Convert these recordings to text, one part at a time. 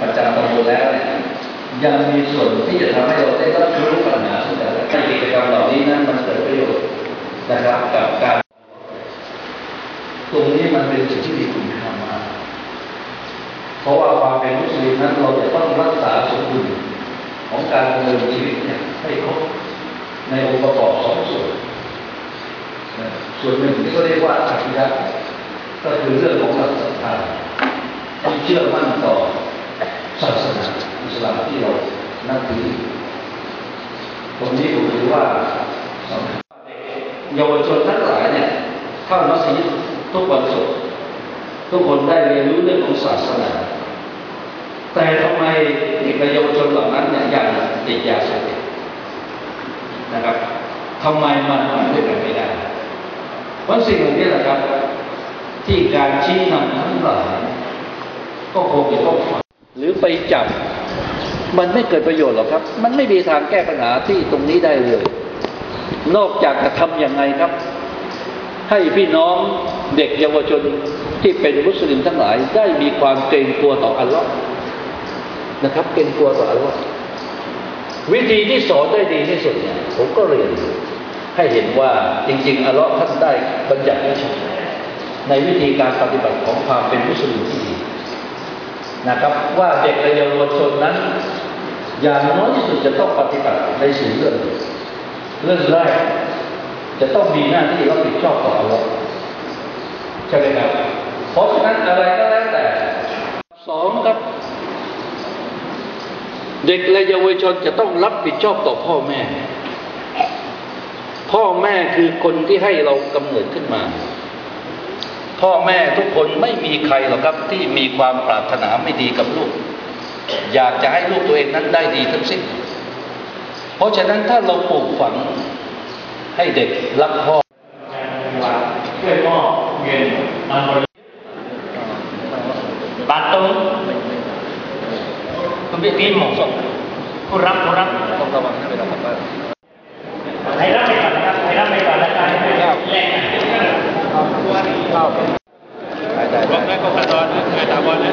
ประจำตำบลแล้วเนี่ยยังมีส่วนที่จะทำให้เราได้รับรู้ปัญหาซึ่งกันและกันกิจกรรมเหล่านี้นั้นมันเกิดประโยชน์นะครับกับการ ตรงนี้มันเป็นสิ่งที่มีคุณค่ามากเพราะว่าความเป็นมุสลิมนั้นเราจะต้องรักษาสมดุลของการดำเนินชีวิตเนี่ยให้ครบในองค์ประกอบสองส่วน ส่วนหนึ่งที่เขาเรียกว่าอาคิดะก็คือเรื่องของหลักศรัทธาที่เชื่อมั่นต่อ สลามที่เรานับถือตรงนี้ผมถือว่าเยาวชนทั้งหลายเนี่ยเข้ามัสยิดทุกวันศุกร์ทุกคนได้เรียนรู้เรื่องของศาสนา แต่ทำไมเด็กเยาวชนเหล่านั้นเนี่ยยังติดยาเสพติดนะครับทำไมมันมาด้วยกันไม่ได้เพราะสิ่งเหล่านี้แหละครับ ที่การชี้นำทั้งหลายก็คงจะต้องหรือไปจับ มันไม่เกิดประโยชน์หรอกครับ มันไม่มีทางแก้ปัญหาที่ตรงนี้ได้เลย นอกจากจะทำยังไงครับ ให้พี่น้องเด็กเยาวชนที่เป็นมุสลิมทั้งหลายได้มีความเกรงกลัวต่ออัลลอฮ์นะครับ เกรงกลัวต่ออัลลอฮ์วิธีที่สอนได้ดีที่สุดเนี่ยผมก็เรียนให้เห็นว่าจริง ๆอัลลอฮ์ท่านได้บัญญัติไว้ชัดในวิธีการปฏิบัติของความเป็นมุสลิมที่ดีนะครับ ว่าเด็กและเยาวชนนั้น อย่างน้อยที่สุดจะต้องปฏิบัติในสิ่งเรื่องหนึ่งเรื่องแรกจะต้องมีหน้าที่รับผิดชอบต่ออัลลอฮ์ใช่ไหมครับ เพราะฉะนั้นอะไรก็แล้วแต่สองครับ เด็กและเยาวชนจะต้องรับผิดชอบต่อพ่อแม่ พ่อแม่คือคนที่ให้เรากำเนิดขึ้นมา พ่อแม่ทุกคนไม่มีใครหรอกครับที่มีความปรารถนาไม่ดีกับลูก อยากจะให้ลูกตัวเองนั้นได้ดีทั้งสิ้น เพราะฉะนั้นถ้าเราปลูกฝังให้เด็กรักพ่อช่วยมอเงินมาบริบาตุ้งคุณพี่พี่หมอคุณรับคุณรับต้องระวังนะเวลากลับบ้าน ให้รับไปก่อนนะครับให้รับไปก่อนแล้วกันแลกกัน ได้ได้ บอกได้ก็กระดอนนะไม่ตาบอลนะ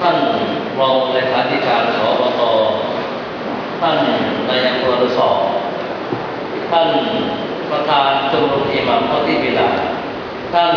ท่านรองเลขาธิการสบตท่านนายกตัวสองท่านประธานชมรมอิหมัมข้อที่บิลาท่าน